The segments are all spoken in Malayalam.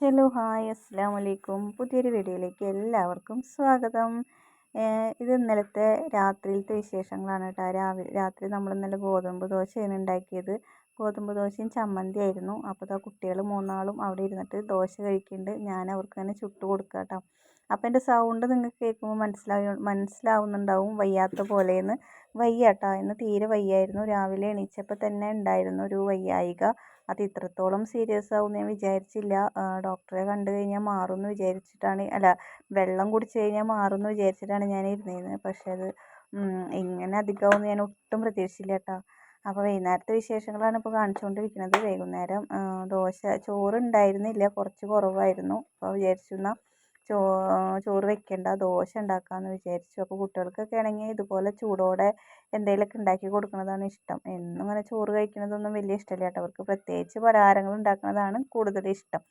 ഹലോ ഹായ് അസ്സാം വലൈക്കും പുതിയൊരു വീഡിയോയിലേക്ക് എല്ലാവർക്കും സ്വാഗതം. ഇത് ഇന്നലത്തെ രാത്രിയിലത്തെ വിശേഷങ്ങളാണ് കേട്ടോ. രാവിലെ രാത്രി നമ്മൾ ഇന്നലെ ഗോതമ്പ് ദോശയാണ് ഉണ്ടാക്കിയത്. ഗോതമ്പ് ദോശയും ചമ്മന്തി ആയിരുന്നു. അപ്പോൾ ആ കുട്ടികൾ മൂന്നാളും അവിടെ ഇരുന്നിട്ട് ദോശ കഴിക്കുന്നുണ്ട്. ഞാൻ അവർക്ക് തന്നെ ചുട്ട് കൊടുക്കുക കേട്ടോ. അപ്പോൾ എന്റെ സൗണ്ട് നിങ്ങൾക്ക് കേൾക്കുമ്പോൾ മനസ്സിലാവ മനസ്സിലാവുന്നുണ്ടാവും. വയ്യാത്ത പോലെയെന്ന് വയ്യാട്ടോ ഇന്ന് തീരെ വയ്യായിരുന്നു. രാവിലെ എണീച്ചപ്പോൾ തന്നെ ഉണ്ടായിരുന്നു ഒരു വയ്യായിക. അത് ഇത്രത്തോളം സീരിയസ് ആവും ഞാൻ വിചാരിച്ചില്ല. ഡോക്ടറെ കണ്ടു കഴിഞ്ഞാൽ മാറുമെന്ന് വിചാരിച്ചിട്ടാണ്. അല്ല വെള്ളം കുടിച്ചു കഴിഞ്ഞാൽ മാറുമെന്ന് വിചാരിച്ചിട്ടാണ് ഞാൻ ഇരുന്നിരുന്നത് പക്ഷേ അത് ഇങ്ങനെ അധികമാവും ഞാൻ ഒട്ടും പ്രതീക്ഷിച്ചില്ല കേട്ടോ. അപ്പോൾ വൈകുന്നേരത്തെ വിശേഷങ്ങളാണ് ഇപ്പോൾ കാണിച്ചുകൊണ്ടിരിക്കുന്നത് വൈകുന്നേരം ദോശ ചോറ് ഉണ്ടായിരുന്നില്ല. കുറച്ച് കുറവായിരുന്നു. അപ്പോൾ വിചാരിച്ചു എന്നാൽ ചോ ചോറ് വെക്കണ്ട ദോശ ഉണ്ടാക്കാമെന്ന് വിചാരിച്ചു. അപ്പോൾ കുട്ടികൾക്കൊക്കെ ആണെങ്കിൽ ഇതുപോലെ ചൂടോടെ എന്തെങ്കിലുമൊക്കെ ഉണ്ടാക്കി കൊടുക്കുന്നതാണ് ഇഷ്ടം. എന്നും ഇങ്ങനെ ചോറ് കഴിക്കുന്നതൊന്നും വലിയ ഇഷ്ടമല്ല കേട്ടോ. അവർക്ക് പ്രത്യേകിച്ച് പലഹാരങ്ങൾ ഉണ്ടാക്കുന്നതാണ് കൂടുതൽ ഇഷ്ടം.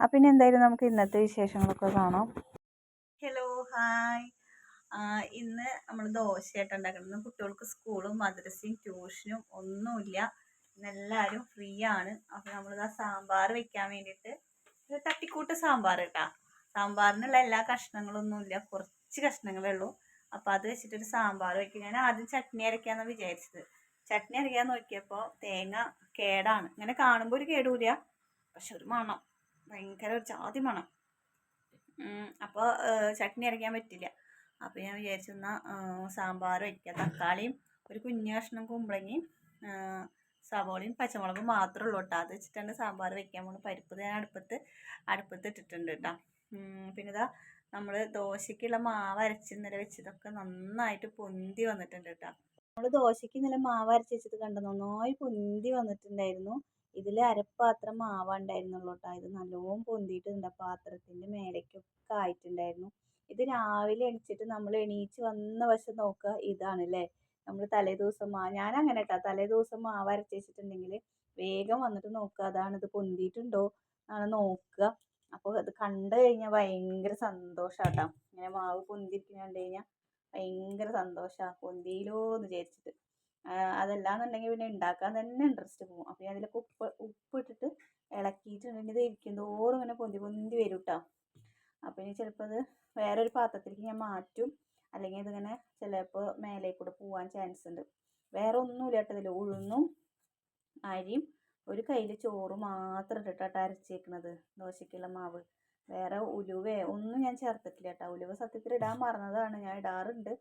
അപ്പം പിന്നെ എന്തായാലും നമുക്ക് ഇന്നത്തെ വിശേഷങ്ങളൊക്കെ കാണാം. ഹലോ ഹായ് ഇന്ന് നമ്മൾ ദോശയായിട്ട് ഉണ്ടാക്കുന്നത്. കുട്ടികൾക്ക് സ്കൂളും മദ്രസയും ട്യൂഷനും ഒന്നുമില്ല. ഇന്നെല്ലാവരും ഫ്രീ ആണ്. അപ്പോൾ നമ്മളിതാ സാമ്പാർ വെക്കാൻ വേണ്ടിയിട്ട് തട്ടിക്കൂട്ട് സാമ്പാർ കേട്ടോ. സാമ്പാറിനുള്ള എല്ലാ കഷ്ണങ്ങളൊന്നും ഇല്ല കുറച്ച് കഷ്ണങ്ങളേ ഉള്ളൂ. അപ്പോൾ അത് വെച്ചിട്ട് ഒരു സാമ്പാർ വയ്ക്കും ഞാൻ ആദ്യം ചട്നി അരയ്ക്കാമെന്നാണ് വിചാരിച്ചത്. ചട്നി അരയ്ക്കാൻ നോക്കിയപ്പോൾ തേങ്ങ കേടാണ്. ഇങ്ങനെ കാണുമ്പോൾ ഒരു കേടൂല പക്ഷെ ഒരു മണം. ഭയങ്കര ഒരു ജാതി മണം. അപ്പോൾ ചട്നി അരയ്ക്കാൻ പറ്റില്ല. അപ്പോൾ ഞാൻ വിചാരിച്ചു എന്നാൽ സാമ്പാർ വയ്ക്കുക തക്കാളിയും ഒരു കുഞ്ഞു കഷ്ണം കുമ്പളങ്ങയും സവോളയും പച്ചമുളകും മാത്രമേ ഉള്ളൂ കേട്ടോ. അത് വെച്ചിട്ടാണ് സാമ്പാർ വെക്കാൻ പോകുന്നത് പരിപ്പ് ഞാൻ അടുപ്പത്ത് അടുപ്പത്ത് ഇട്ടിട്ടുണ്ട് കേട്ടോ. പിന്നെ ഇതാ നമ്മൾ ദോശയ്ക്കുള്ള മാവ് അരച്ച് ഇന്നലെ വെച്ചതൊക്കെ നന്നായിട്ട് പൊന്തി വന്നിട്ടുണ്ട് കേട്ടോ. നമ്മൾ ദോശയ്ക്ക് ഇന്നലെ മാവ് അരച്ച് വെച്ചത് കണ്ടു? നന്നായി പൊന്തി വന്നിട്ടുണ്ടായിരുന്നു. ഇതിൽ അരപ്പാത്രം മാവ ഉണ്ടായിരുന്നുള്ളൂ കേട്ടോ. ഇത് നല്ലോണം പൊന്തിയിട്ടുണ്ട്. പാത്രത്തിന്റെ മേലേക്കൊക്കെ ആയിട്ടുണ്ടായിരുന്നു. ഇത് രാവിലെ എണീച്ചിട്ട് നമ്മൾ എണീച്ച് വന്ന വശം നോക്കുക ഇതാണ് അല്ലേ? നമ്മൾ തലേ ദിവസം മാ ഞാൻ അങ്ങനെ കേട്ടോ. തലേ ദിവസം മാവ് അരച്ച് വെച്ചിട്ടുണ്ടെങ്കിൽ വേഗം വന്നിട്ട് നോക്കുക. അതാണ് ഇത് പൊന്തിയിട്ടുണ്ടോ? ആണ് നോക്കുക. അപ്പോൾ അത് കണ്ടു കഴിഞ്ഞാൽ ഭയങ്കര സന്തോഷാട്ടോ. ഇങ്ങനെ മാവ് പൊന്തിരിക്കുന്ന കണ്ടു കഴിഞ്ഞാൽ ഭയങ്കര സന്തോഷമാണ് പൊന്തിയിലോ എന്ന് വിചാരിച്ചിട്ട് അതല്ലാന്നുണ്ടെങ്കിൽ പിന്നെ ഉണ്ടാക്കാൻ തന്നെ ഇൻട്രസ്റ്റ് പോകും അപ്പോൾ അതിലൊക്കെ ഉപ്പ് ഉപ്പ് ഇട്ടിട്ട് ഇളക്കിയിട്ടുണ്ടെങ്കിൽ ഇത് ഇരിക്കും തോറും ഇങ്ങനെ പൊന്തി പൊന്തി വരും കേട്ടോ അപ്പോൾ ഇനി ചിലപ്പോൾ അത് വേറൊരു പാത്രത്തിലേക്ക് ഞാൻ മാറ്റും. അല്ലെങ്കിൽ ഇതിങ്ങനെ ചിലപ്പോൾ മേലെ കൂടെ പോകാൻ ചാൻസ് ഉണ്ട്. വേറെ ഒന്നുമില്ല കേട്ടോ ഇതിൽ ഉഴുന്നും അരിയും ഒരു കയ്യിൽ ചോറ് മാത്രം ഇട്ടിട്ടാണ് അരച്ചേക്കണത്. ദോശയ്ക്കുള്ള മാവ്. വേറെ ഉലുവയോ ഒന്നും ഞാൻ ചേർത്തിട്ടില്ല കേട്ടോ ഉലുവ സത്യത്തിൽ ഇടാൻ മറന്നതാണ്. ഞാൻ ഇടാറുണ്ട്.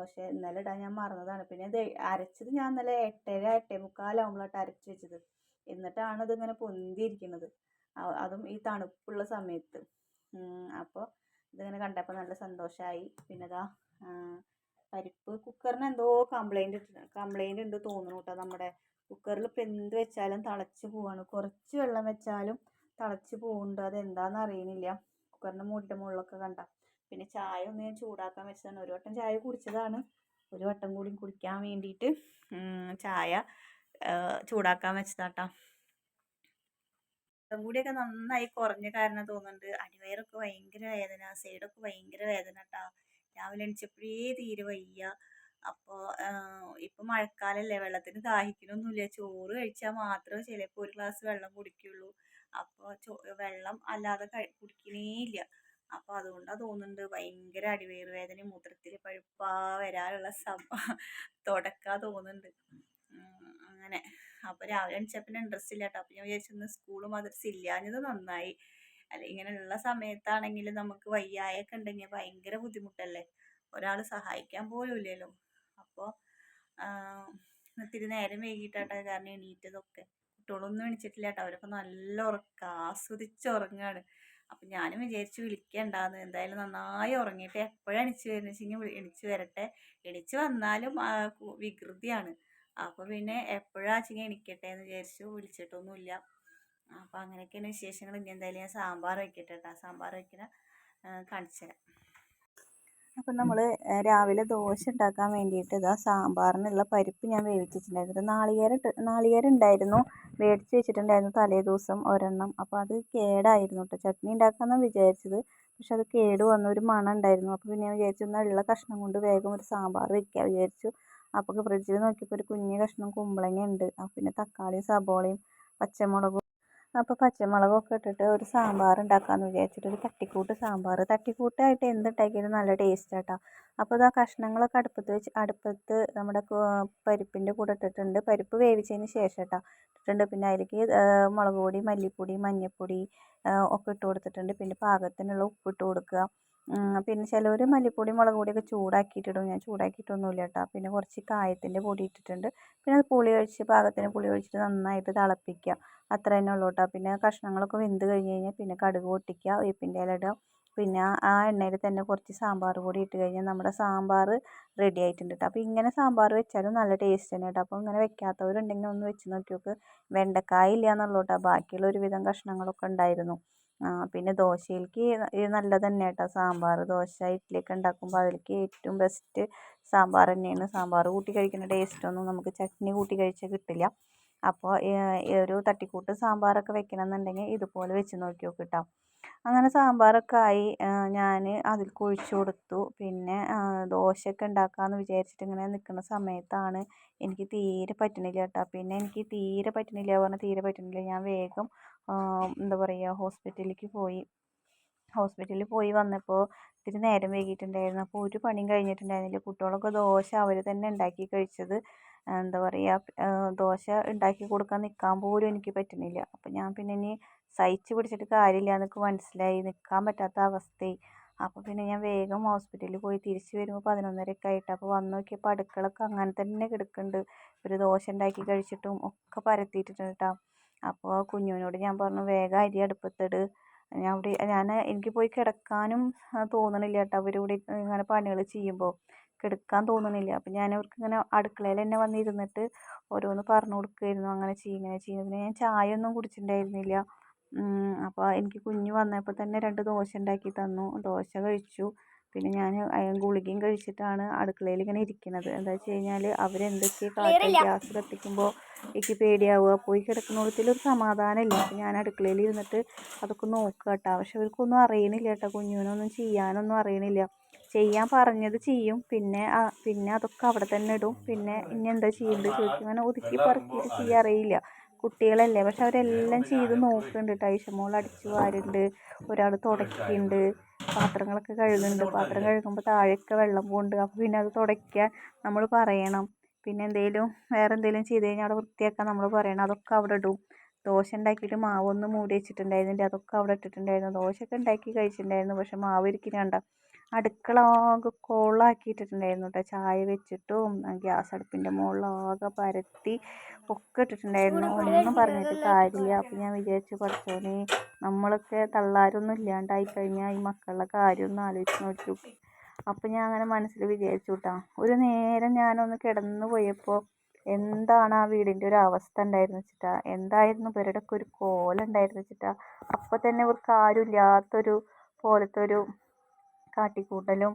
പക്ഷെ ഇന്നലെ ഇടാൻ ഞാൻ മറന്നതാണ്. പിന്നെ ഇത് അരച്ചത് ഞാൻ ഇന്നലെ എട്ടര എട്ടേ മുക്കാലാകുമ്പോഴാണ് അരച്ച് വെച്ചത്. എന്നിട്ടാണ് ഇതിങ്ങനെ പൊന്തിയിരിക്കുന്നത് അതും ഈ തണുപ്പുള്ള സമയത്ത്. അപ്പോൾ ഇതിങ്ങനെ കണ്ടപ്പോൾ നല്ല സന്തോഷമായി പിന്നെ ഇതാ പരിപ്പ് കുക്കറിന് എന്തോ കംപ്ലൈന്റ് കംപ്ലൈന്റ് ഉണ്ട് തോന്നുന്നു കേട്ടോ നമ്മുടെ കുക്കറിൽ ഇപ്പം എന്ത് വെച്ചാലും തിളച്ച് പോവാണ്. കുറച്ച് വെള്ളം വെച്ചാലും തിളച്ച് പോകുന്നുണ്ട് അതെന്താണെന്ന് അറിയുന്നില്ല കുക്കറിന്റെ മൂടിന്റെ മുകളിലൊക്കെ കണ്ട. പിന്നെ ചായ ഒന്ന് ഞാൻ ചൂടാക്കാൻ വെച്ചതാണ്. ഒരു വട്ടം ചായ കുടിച്ചതാണ്. ഒരു വട്ടം കൂടി കുടിക്കാൻ വേണ്ടിയിട്ട് ചായ ചൂടാക്കാൻ വെച്ചതാട്ടോ. കൂടിയൊക്കെ നന്നായി കുറഞ്ഞ കാരണം തോന്നുന്നുണ്ട്. അടിവയറൊക്കെ ഭയങ്കര വേദന സൈഡൊക്കെ ഭയങ്കര വേദന കേട്ടോ രാവിലെ എണിച്ചപ്പോഴേ തീരെ വയ്യ. അപ്പോൾ ഇപ്പം മഴക്കാലമല്ലേ വെള്ളത്തിന് ദാഹിക്കണമൊന്നുമില്ല ചോറ് കഴിച്ചാൽ മാത്രമേ ചിലപ്പോൾ ഒരു ഗ്ലാസ് വെള്ളം കുടിക്കുള്ളൂ. അപ്പോൾ വെള്ളം അല്ലാതെ കുടിക്കണേ ഇല്ല. അപ്പോൾ അതുകൊണ്ടാണ് തോന്നുന്നുണ്ട് ഭയങ്കര അടിവയറ് വേദന മൂത്രത്തിൽ പഴുപ്പാ വരാനുള്ള സഭ തുടക്കാ തോന്നുന്നുണ്ട്. അങ്ങനെ. അപ്പോൾ രാവിലെ എണിച്ചപ്പോൾ ഇൻട്രസ്റ്റ് ഇല്ല കേട്ടോ അപ്പോൾ ഞാൻ വിചാരിച്ചു സ്കൂളും മദ്രസ ഇല്ലാഞ്ഞത് നന്നായി. അല്ല ഇങ്ങനെയുള്ള സമയത്താണെങ്കിൽ നമുക്ക് വയ്യായൊക്കെ ഉണ്ടെങ്കിൽ ഭയങ്കര ബുദ്ധിമുട്ടല്ലേ? ഒരാൾ സഹായിക്കാൻ പോലും ഇല്ലല്ലോ. അപ്പോൾ ഇത്തിരി നേരം വൈകിട്ടാട്ടോ കാരണം എണീറ്റതൊക്കെ. കുട്ടികളൊന്നും എണീച്ചിട്ടില്ല കേട്ടോ അവരൊക്കെ നല്ല ഉറക്ക ആസ്വദിച്ച് ഉറങ്ങാണ് അപ്പം ഞാനും വിചാരിച്ച് വിളിക്കണ്ടാന്ന്. എന്തായാലും നന്നായി ഉറങ്ങിയിട്ട് എപ്പോഴാണ് എണിച്ച് വരുന്നത് വെച്ചെങ്കിൽ എണിച്ച് വരട്ടെ. എണിച്ച് വന്നാലും വികൃതിയാണ്. അപ്പോൾ പിന്നെ എപ്പോഴാച്ചെങ്കിൽ എണിക്കട്ടെ എന്ന് വിചാരിച്ചു വിളിച്ചിട്ടൊന്നുമില്ല. അപ്പോൾ അങ്ങനെയൊക്കെയാണ് വിശേഷങ്ങൾ. ഇനി എന്തായാലും ഞാൻ സാമ്പാർ വയ്ക്കട്ടെ കേട്ടോ സാമ്പാർ വയ്ക്കണ കാണിച്ചു തരാം. അപ്പം നമ്മൾ രാവിലെ ദോശ ഉണ്ടാക്കാൻ വേണ്ടിയിട്ട് ഇതാ സാമ്പാറിനുള്ള പരിപ്പ് ഞാൻ വേവിച്ചിട്ടുണ്ടായിരുന്നു. നാളികേരം നാളികേരം ഉണ്ടായിരുന്നു. മേടിച്ച് വെച്ചിട്ടുണ്ടായിരുന്നു തലേ ദിവസം ഒരെണ്ണം. അപ്പോൾ അത് കേടായിരുന്നു കേട്ടോ ചട്നി ഉണ്ടാക്കാമെന്നാണ് വിചാരിച്ചത്. പക്ഷെ അത് കേട് വന്ന ഒരു മണം ഉണ്ടായിരുന്നു. അപ്പോൾ പിന്നെ ഞാൻ വിചാരിച്ചു എന്നാൽ ഉള്ള കഷ്ണം കൊണ്ട് വേഗം ഒരു സാമ്പാർ വയ്ക്കാൻ വിചാരിച്ചു. അപ്പോൾ ഫ്രിഡ്ജിൽ നോക്കിയപ്പോൾ ഒരു കുഞ്ഞു കഷ്ണം കുമ്പളങ്ങ ഉണ്ട് പിന്നെ തക്കാളിയും സബോളയും പച്ചമുളകും അപ്പോൾ പച്ചമുളകൊക്കെ ഇട്ടിട്ട് ഒരു സാമ്പാർ ഉണ്ടാക്കാമെന്ന് വിചാരിച്ചിട്ട് ഒരു തട്ടിക്കൂട്ട് സാമ്പാർ തട്ടിക്കൂട്ടായിട്ട് എന്തുണ്ടാക്കിയാലും നല്ല ടേസ്റ്റ് കേട്ടോ അപ്പോൾ ഇതാ കഷ്ണങ്ങളൊക്കെ അടുപ്പത്ത് വെച്ച് അടുപ്പത്ത് നമ്മുടെ പരിപ്പിന്റെ കൂടെ ഇട്ടിട്ടുണ്ട്. പരിപ്പ് വേവിച്ചതിന് ശേഷം കേട്ടോ ഇട്ടിട്ടുണ്ട്. പിന്നെ അതിലേക്ക് മുളക് പൊടി മല്ലിപ്പൊടി മഞ്ഞൾപ്പൊടി ഒക്കെ ഇട്ട് കൊടുത്തിട്ടുണ്ട്. പിന്നെ പാകത്തിനുള്ള ഉപ്പ് ഇട്ട് കൊടുക്കുക. പിന്നെ ചിലവർ മല്ലിപ്പൊടി മുളക് പൊടിയൊക്കെ ചൂടാക്കിയിട്ടിടും. ഞാൻ ചൂടാക്കിയിട്ടൊന്നുമില്ല കേട്ടോ പിന്നെ കുറച്ച് കായത്തിന്റെ പൊടി ഇട്ടിട്ടുണ്ട്. പിന്നെ അത് പുളി ഒഴിച്ച് പാകത്തിന് പുളി ഒഴിച്ചിട്ട് നന്നായിട്ട് തിളപ്പിക്കുക. അത്ര തന്നെ ഉള്ളൂ കേട്ടോ പിന്നെ കഷ്ണങ്ങളൊക്കെ വെന്ത് കഴിഞ്ഞ് കഴിഞ്ഞാൽ പിന്നെ കടുക് പൊട്ടിക്കുക വേപ്പിന്റെ ഇല ഇടുക. പിന്നെ ആ എണ്ണയിൽ തന്നെ കുറച്ച് സാമ്പാർ പൊടി ഇട്ട് കഴിഞ്ഞാൽ നമ്മുടെ സാമ്പാർ റെഡി ആയിട്ടുണ്ട് അപ്പോൾ ഇങ്ങനെ സാമ്പാർ വെച്ചാലും നല്ല ടേസ്റ്റ് തന്നെ കേട്ടോ. അപ്പോൾ ഇങ്ങനെ വെക്കാത്തവരുണ്ടെങ്കിൽ ഒന്ന് വെച്ച് നോക്കി നോക്ക് വെണ്ടക്കായ എന്നുള്ളൂ കേട്ടോ. ബാക്കിയുള്ള ഒരുവിധം കഷ്ണങ്ങളൊക്കെ ഉണ്ടായിരുന്നു. പിന്നെ ദോശയിലേക്ക് ഇത് നല്ലത് തന്നെ കേട്ടോ സാമ്പാർ ദോശ ഇഡ്ഡലിയൊക്കെ ഉണ്ടാക്കുമ്പോൾ അതിലേക്ക് ഏറ്റവും ബെസ്റ്റ് സാമ്പാർ തന്നെയാണ്. സാമ്പാർ കൂട്ടി കഴിക്കുന്ന ടേസ്റ്റൊന്നും നമുക്ക് ചട്നി കൂട്ടി കഴിച്ചാൽ കിട്ടില്ല. അപ്പോൾ ഒരു തട്ടിക്കൂട്ട് സാമ്പാറൊക്കെ വെക്കണമെന്നുണ്ടെങ്കിൽ ഇതുപോലെ വെച്ച് നോക്കി നോക്ക് കേട്ടോ അങ്ങനെ സാമ്പാറൊക്കെ ആയി ഞാൻ അതിൽ കുഴിച്ചു കൊടുത്തു. പിന്നെ ദോശയൊക്കെ ഉണ്ടാക്കാമെന്ന് വിചാരിച്ചിട്ട് ഇങ്ങനെ നിൽക്കുന്ന സമയത്താണ് എനിക്ക് തീരെ പറ്റണില്ല കേട്ടോ. പിന്നെ എനിക്ക് തീരെ പറ്റണില്ല പറഞ്ഞാൽ തീരെ പറ്റണില്ല ഞാൻ വേഗം എന്താ പറയുക ഹോസ്പിറ്റലിലേക്ക് പോയി. ഹോസ്പിറ്റലിൽ പോയി വന്നപ്പോൾ ഇത്തിരി നേരം വൈകിയിട്ടുണ്ടായിരുന്നു. അപ്പോൾ ഒരു പണിയും കഴിഞ്ഞിട്ടുണ്ടായിരുന്നില്ല. കുട്ടികളൊക്കെ ദോശ അവർ തന്നെ ഉണ്ടാക്കി കഴിച്ചത്. എന്താ പറയുക ദോശ ഉണ്ടാക്കി കൊടുക്കാൻ നിൽക്കാൻ പോലും എനിക്ക് പറ്റുന്നില്ല. അപ്പോൾ ഞാൻ പിന്നെ ഇനി സഹിച്ച് പിടിച്ചിട്ട് കാര്യമില്ല എന്നൊക്കെ മനസ്സിലായി. നിൽക്കാൻ പറ്റാത്ത അവസ്ഥയായി. അപ്പോൾ പിന്നെ ഞാൻ വേഗം ഹോസ്പിറ്റലിൽ പോയി. തിരിച്ച് വരുമ്പോൾ പതിനൊന്നരയൊക്കെ ആയിട്ട്. അപ്പോൾ വന്ന് നോക്കിയപ്പോൾ അടുക്കളൊക്കെ അങ്ങനെ തന്നെ കിടക്കുന്നുണ്ട്. ഒരു ദോശ ഉണ്ടാക്കി കഴിച്ചിട്ടും ഒക്കെ പരത്തിയിട്ടുണ്ട് കേട്ടോ. അപ്പോൾ കുഞ്ഞുവിനോട് ഞാൻ പറഞ്ഞു വേഗം അരി അടുപ്പത്തിട്. ഞാൻ അവിടെ ഞാൻ എനിക്ക് പോയി കിടക്കാനും തോന്നണില്ല കേട്ടോ അവരിവിടെ ഇങ്ങനെ പണികൾ ചെയ്യുമ്പോൾ കിടക്കാൻ തോന്നണില്ല. അപ്പം ഞാൻ അവർക്ക് ഇങ്ങനെ അടുക്കളയിൽ തന്നെ വന്നിരുന്നിട്ട് ഓരോന്ന് പറഞ്ഞു കൊടുക്കുമായിരുന്നു അങ്ങനെ ചെയ്യും ഇങ്ങനെ ചെയ്യ് പിന്നെ ഞാൻ ചായ ഒന്നും കുടിച്ചിട്ടുണ്ടായിരുന്നില്ല അപ്പോൾ എനിക്ക് കുഞ്ഞ് വന്നപ്പോൾ തന്നെ രണ്ട് ദോശ ഉണ്ടാക്കി തന്നു. ദോശ കഴിച്ചു. പിന്നെ ഞാൻ ഗുളികയും കഴിച്ചിട്ടാണ് അടുക്കളയിൽ ഇങ്ങനെ ഇരിക്കുന്നത്. എന്താ വെച്ച് കഴിഞ്ഞാൽ അവരെന്തൊക്കെ കാട്ടും ഗ്യാസ് കത്തിക്കുമ്പോൾ എനിക്ക് പേടിയാവുക. പോയി കിടക്കുന്നിടത്തിൽ ഒരു സമാധാനമില്ല. അപ്പം ഞാൻ അടുക്കളയിൽ ഇരുന്നിട്ട് അതൊക്കെ നോക്കുക കേട്ടോ. പക്ഷെ അവർക്കൊന്നും അറിയണില്ല കേട്ടോ. കുഞ്ഞുവിനൊന്നും ചെയ്യാനൊന്നും അറിയണില്ല. ചെയ്യാൻ പറഞ്ഞത് ചെയ്യും. പിന്നെ പിന്നെ അതൊക്കെ അവിടെ തന്നെ ഇടും. പിന്നെ ഇനി എന്താ ചെയ്യേണ്ടത് ചോദിക്കും അങ്ങനെ ഒതുക്കി പറക്കിയിട്ട് ചെയ്യാൻ അറിയില്ല. കുട്ടികളല്ലേ. പക്ഷെ അവരെല്ലാം ചെയ്ത് നോക്കുന്നുണ്ട് കേട്ടോ ഐഷമോൾ അടിച്ചു വാരുന്നുണ്ട്. ഒരാൾ തുടയ്ക്കുന്നുണ്ട്. പാത്രങ്ങളൊക്കെ കഴുകുന്നുണ്ട്. പാത്രം കഴുകുമ്പോൾ താഴെയൊക്കെ വെള്ളം പോകുന്നുണ്ട് അപ്പോൾ പിന്നെ അത് തുടയ്ക്കാൻ നമ്മൾ പറയണം. പിന്നെ എന്തെങ്കിലും വേറെ എന്തെങ്കിലും ചെയ്ത് കഴിഞ്ഞാൽ അവിടെ വൃത്തിയാക്കാൻ നമ്മൾ പറയണം. അതൊക്കെ അവിടെ ഇടും. ദോശ ഉണ്ടാക്കിയിട്ട് മാവൊന്ന് മൂടി വെച്ചിട്ടുണ്ടായിരുന്നില്ല? അതൊക്കെ അവിടെ ഇട്ടിട്ടുണ്ടായിരുന്നു. ദോശയൊക്കെ ഉണ്ടാക്കി കഴിച്ചിട്ടുണ്ടായിരുന്നു. പക്ഷെ മാവ് ഇരിക്കുന്നുണ്ട അടുക്കള ആകെ കോളാക്കിയിട്ടിട്ടുണ്ടായിരുന്നു കേട്ടോ ചായ വെച്ചിട്ടും ഗ്യാസ് അടുപ്പിന്റെ മുകളിലാകെ പരത്തി ഒക്കെ ഇട്ടിട്ടുണ്ടായിരുന്നു. ഒന്നും പറഞ്ഞിട്ട് കാര്യമില്ല. അപ്പം ഞാൻ വിചാരിച്ചു പഠിച്ചോനെ നമ്മളൊക്കെ തള്ളാരൊന്നും ഇല്ലാണ്ടായി കഴിഞ്ഞാൽ ഈ മക്കളുടെ കാര്യമൊന്നും ആലോചിച്ച് നോക്കി അപ്പം ഞാൻ അങ്ങനെ മനസ്സിൽ വിചാരിച്ചു കേട്ടോ ഒരു നേരം ഞാനൊന്ന് കിടന്നു പോയപ്പോൾ എന്താണ് ആ വീടിന്റെ ഒരു അവസ്ഥ ഉണ്ടായിരുന്നു വെച്ചിട്ടാ? എന്തായിരുന്നു? ഇവരുടെയൊക്കെ ഒരു കോലുണ്ടായിരുന്നു വെച്ചിട്ടാ? അപ്പോൾ തന്നെ ഇവർക്ക് ആരും ഇല്ലാത്തൊരു പോലത്തെ ഒരു കാട്ടിക്കൂട്ടലും.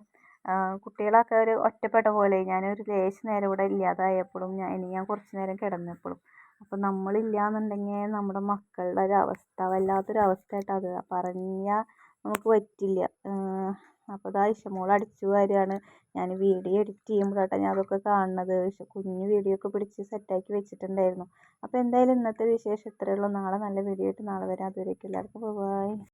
കുട്ടികളൊക്കെ ഒരു ഒറ്റപ്പെട്ട പോലെ. ഞാനൊരു ലേശം നേരം ഇവിടെ ഇല്ലാതായപ്പോഴും ഞാൻ ഇനി ഞാൻ കുറച്ച് നേരം കിടന്നപ്പോഴും. അപ്പോൾ നമ്മളില്ല എന്നുണ്ടെങ്കിൽ നമ്മുടെ മക്കളുടെ ഒരു അവസ്ഥ വല്ലാത്തൊരു അത്. പറഞ്ഞാൽ നമുക്ക് പറ്റില്ല. അപ്പോൾ ഇതാ ഇഷമോൾ അടിച്ചു വാരുകയാണ്. ഞാൻ വീഡിയോ എഡിറ്റ് ചെയ്യുമ്പോഴാട്ടോ ഞാൻ അതൊക്കെ കാണുന്നത്. കുഞ്ഞു വീഡിയോ ഒക്കെ പിടിച്ച് സെറ്റാക്കി വെച്ചിട്ടുണ്ടായിരുന്നു. അപ്പോൾ എന്തായാലും ഇന്നത്തെ വിശേഷം ഇത്രയേ ഉള്ളൂ. നാളെ നല്ല വീഡിയോ ആയിട്ട് നാളെ വരാം. അതുവരേക്കും എല്ലാവർക്കും. ബൈ.